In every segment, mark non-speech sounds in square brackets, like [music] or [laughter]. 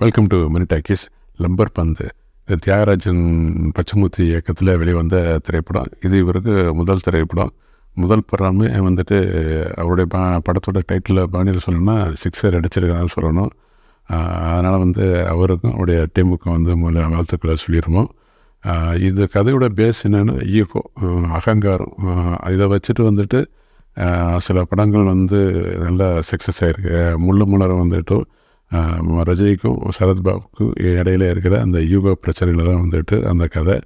Welcome to Mani talkies லம்பர் பந்து தியாகராஜன் பச்சமூர்த்தி இயக்கத்தில் வெளிவந்த திரைப்படம். இது இவருக்கு முதல் திரைப்படம். முதல் படமே வந்துட்டு அவருடைய பா படத்தோட டைட்டில் பாணியில் சொல்லணும்னா சிக்ஸர் அடிச்சிருக்கான்னு சொல்லணும். அதனால் வந்து அவருக்கும் அவருடைய டீமுக்கும் வந்து முதல்ல வாழ்த்துக்களை சொல்லிடுவோம் இது கதையோட பேஸ் என்னென்னா ஈகோ அகங்காரம். இதை வச்சுட்டு வந்துட்டு சில படங்கள் வந்து நல்லா சக்ஸஸ் ஆகிருக்கு முள்ளு மலர் வந்துட்டு ரஜினிக்கும் சரத்பாபுக்கும் இடையில இருக்கிற அந்த யூகோ பிரச்சனைகளை தான் வந்துட்டு அந்த கதை.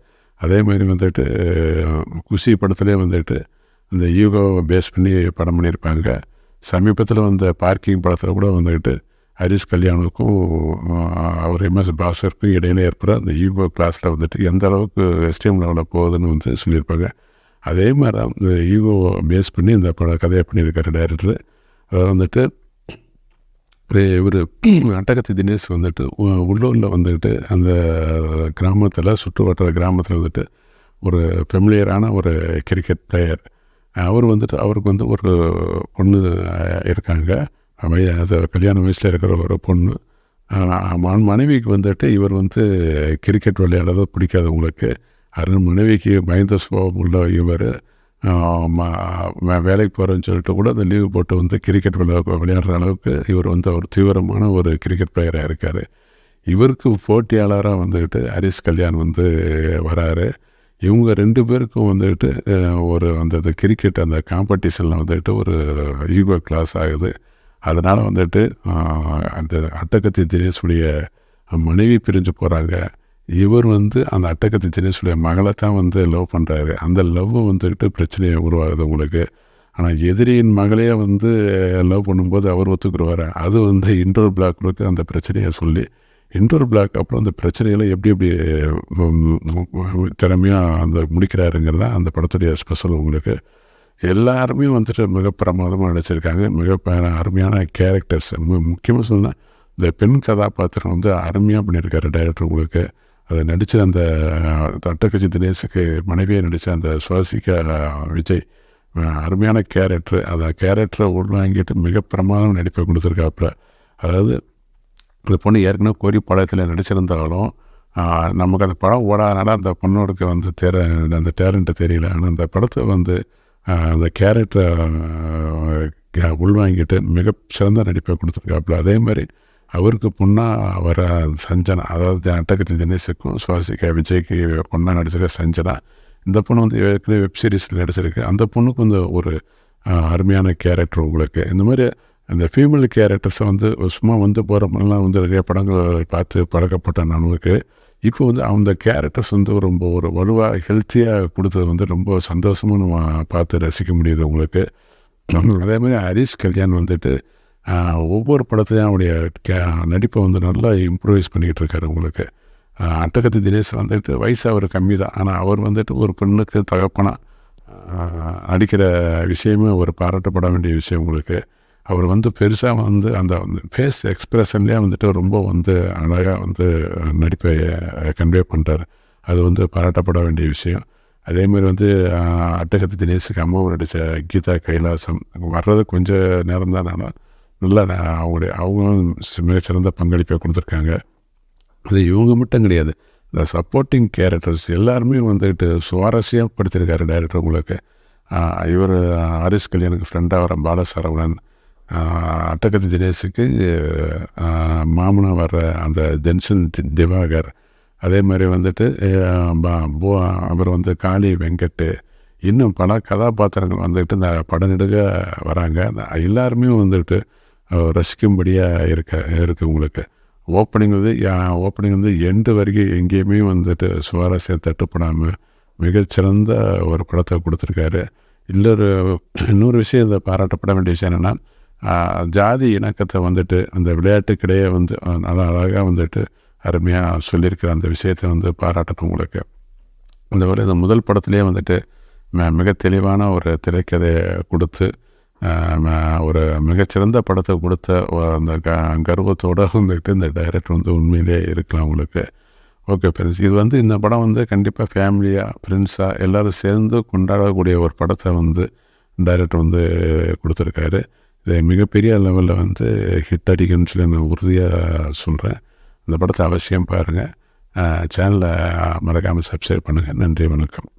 அதே மாதிரி வந்துட்டு குஷி படத்துலேயே வந்துட்டு அந்த யூகோவை பேஸ் பண்ணி படம் பண்ணியிருப்பாங்க. சமீபத்தில் வந்த பார்க்கிங் படத்தில் கூட வந்துக்கிட்டு ஹரிஷ் கல்யாணுக்கும் அவர் எம்எஸ் பாஸ்கருக்கும் இடையில ஏற்படுற அந்த யூகோ கிளாஸில் வந்துட்டு எந்த அளவுக்கு எஸ்டிஎம் லெவலில் போகுதுன்னு வந்து சொல்லியிருப்பாங்க. அதே மாதிரி தான் இந்த யூகோவை பேஸ் பண்ணி இந்த பட கதையை பண்ணியிருக்காரு டைரக்டர் அதாவது வந்துட்டு இவர் [clears throat] அட்டகத்தி தினேஷ் வந்துட்டு உ- உள்ளூரில் வந்துட்டு அந்த கிராமத்தில் சுற்று வட்டார கிராமத்தில் வந்துட்டு ஒரு ஃபெமிலியரான ஒரு கிரிக்கெட் பிளேயர் அவர் வந்துட்டு அவருக்கு வந்து ஒரு பொண்ணு இருக்காங்க. அது கல்யாண வயசில் இருக்கிற ஒரு பொண்ணு. மண் மனைவிக்கு வந்துட்டு இவர் வந்து கிரிக்கெட் விளையாடுறது பிடிக்காது உங்களுக்கு. அருண் மனைவிக்கு பயந்த சுபாவம் உள்ள இவர். வேலைக்கு போகிறேன்னு சொல்லிட்டு கூட அந்த லீவு போட்டு வந்து கிரிக்கெட் விளையா விளையாடுற அளவுக்கு இவர் வந்து ஒரு தீவிரமான ஒரு கிரிக்கெட் பிளேயராக இருக்கார். இவருக்கு போட்டியாளராக வந்துக்கிட்டு ஹரிஷ் கல்யாண் வந்து வராரு. இவங்க ரெண்டு பேருக்கும் வந்துட்டு ஒரு அந்த கிரிக்கெட் அந்த காம்படிஷனில் வந்துக்கிட்டு ஒரு ஈகோ கிளாஸ் ஆகுது. அதனால் வந்துட்டு அந்த அட்டகத்தி தினேஷுடைய மனைவி பிரிஞ்சு போகிறாங்க இவர் வந்து அந்த அட்டகத்தி தினேஷுடைய மகளை தான் வந்து லவ் பண்ணுறாரு அந்த லவ் வந்துக்கிட்டு பிரச்சனையை உருவாகுது உங்களுக்கு. ஆனால் எதிரியின் மகளையே வந்து லவ் பண்ணும்போது அவர் ஒத்துக்குருவார் அது வந்து இன்டோர் பிளாக் அந்த பிரச்சனையை சொல்லி இன்டோர் பிளாக் அப்புறம் அந்த பிரச்சனைகளை எப்படி எப்படி திறமையாக அந்த முடிக்கிறாருங்கிறது தான் அந்த படத்துடைய ஸ்பெஷல் உங்களுக்கு. எல்லாருமே வந்துட்டு மிக பிரமாதமாக நடிச்சிருக்காங்க. மிக அருமையான கேரக்டர்ஸ் முக்கியமாக சொன்னால் இந்த பெண் கதாபாத்திரம் வந்து அருமையாக பண்ணியிருக்காரு டைரக்டர் உங்களுக்கு. அதை நடித்த அந்த தட்டக்கட்சி தினேஷுக்கு மனைவியை நடித்த அந்த சுவாசிக்க விஜய் அருமையான கேரக்டர். அந்த கேரக்டரை உள்வாங்கிட்டு மிக பிரமாதம் நடிப்பை கொடுத்துருக்காப்புல. அதாவது இந்த பொண்ணு ஏற்கனவே கோரி படத்தில் நடிச்சிருந்தாலும் நமக்கு அந்த படம் ஓடாதனால அந்த பொண்ணோருக்கு வந்து தெர அந்த டேலண்ட்டு தெரியல. ஆனால் அந்த படத்தை வந்து அந்த கேரக்டரை உள்வாங்கிட்டு மிக சிறந்த நடிப்பை கொடுத்துருக்காப்புல. அதே மாதிரி அவருக்கு பொண்ணாக அவர் சஞ்சனா. அதாவது அட்டகத்தி தினேஷுக்கும் சுவாசிக்க விஜய்க்கு பொண்ணாக நடிச்சிருக்க சஞ்சனா. இந்த பொண்ணு வந்து ஏற்கனவே வெப் சீரிஸில் நடிச்சிருக்கு. அந்த பொண்ணுக்கு வந்து ஒரு அருமையான கேரக்டர் உங்களுக்கு. இந்த மாதிரி அந்த ஃபீமேல் கேரக்டர்ஸை வந்து சும்மா வந்து போகிறப்பெல்லாம் வந்து நிறைய படங்கள் பார்த்து பழக்கப்பட்ட நம்மளுக்கு. இப்போ வந்து அந்த கேரக்டர்ஸ் வந்து ரொம்ப ஒரு வலுவாக ஹெல்த்தியாக கொடுத்தது வந்து ரொம்ப சந்தோஷமாக நம்ம பார்த்து ரசிக்க முடியுது உங்களுக்கு. அதே மாதிரி ஹரிஷ் கல்யாண் வந்துட்டு ஒவ்வொரு படத்துலையும் அவருடைய கே நடிப்பை வந்து நல்லா இம்ப்ரூவைஸ் பண்ணிக்கிட்டு இருக்காரு உங்களுக்கு. அட்டகத்தி தினேஷ் வந்துட்டு வயசு அவர் கம்மி தான். ஆனால் அவர் வந்துட்டு ஒரு பெண்ணுக்கு தகப்பனா நடிக்கிற விஷயமே ஒரு பாராட்டப்பட வேண்டிய விஷயம் உங்களுக்கு. அவர் வந்து பெருசாக வந்து அந்த ஃபேஸ் எக்ஸ்ப்ரெஷன்லேயே வந்துட்டு ரொம்ப வந்து அழகாக வந்து நடிப்பை கன்வே பண்ணுறாரு அது வந்து பாராட்டப்பட வேண்டிய விஷயம். அதே மாதிரி வந்து அட்டகத்தி தினேஷுக்கு அம்மாவும் நடித்த கீதா கைலாசம் வர்றது கொஞ்சம் நேரம் தான். ஆனால் நல்லா அவங்களுடைய அவங்களும் சி- மிகச்சிறந்த பங்களிப்பை கொடுத்துருக்காங்க. அது இவங்க மட்டும் கிடையாது. இந்த சப்போர்ட்டிங் கேரக்டர்ஸ் எல்லாருமே வந்துட்டு சுவாரஸ்யம் படுத்திருக்காரு டைரக்டர் உங்களுக்கு இவர் ஹரிஷ் கல்யாணுக்கு ஃப்ரெண்டாக வர பாலசரவணன் ஆஹ் அட்டகத்தி தினேஷுக்கு மாமனாக வர்ற அந்த ஜென்சன் திவாகர் அதே மாதிரி வந்துட்டு போ- அவர் வந்து காளி வெங்கட் இன்னும் பல கதாபாத்திரங்கள் வந்துட்டு இந்த படம் நெடுக வராங்க. எல்லாருமே வந்துட்டு ரசிக்கும்படியாக இருக்க இருக்குது உங்களுக்கு. ஓப்பனிங் வந்து ஓப்பனிங் வந்து எண்டு வரைக்கும் எங்கேயுமே வந்துட்டு சுவாரஸ்யம் தட்டுப்படாமல் மிகச்சிறந்த ஒரு படத்தை கொடுத்துருக்காரு. இன்னொரு இன்னொரு விஷயம் இதை பாராட்டப்பட வேண்டிய விஷயம் என்னென்னா ஜாதி இணக்கத்தை வந்துட்டு அந்த விளையாட்டுக்கிடையே வந்து நல்லா அழகாக வந்துட்டு அருமையாக சொல்லியிருக்கிற அந்த விஷயத்தை வந்து பாராட்டணும் உங்களுக்கு. இந்த வேலை இந்த முதல் படத்துலேயே வந்துட்டு மிக தெளிவான ஒரு திரைக்கதையை கொடுத்து ஒரு மிகச்சிறந்த படத்தை கொடுத்த அந்த க கர்வத்தோடு வந்துட்டு இந்த டைரக்டர் வந்து உண்மையிலே இருக்கலாம் உங்களுக்கு. Okay friends. இது வந்து இந்த படம் வந்து கண்டிப்பாக ஃபேமிலியாக ஃப்ரெண்ட்ஸாக எல்லோரும் சேர்ந்து கொண்டாடக்கூடிய ஒரு படத்தை வந்து டைரக்டர் வந்து கொடுத்துருக்காரு. இதை மிகப்பெரிய லெவலில் வந்து ஹிட் அடிக்குன்னு சொல்லி நான் உறுதியாக சொல்கிறேன் இந்த படத்தை அவசியம் பாருங்கள் சேனலை மறக்காமல் சப்ஸ்கிரைப் பண்ணுங்கள் நன்றி வணக்கம்.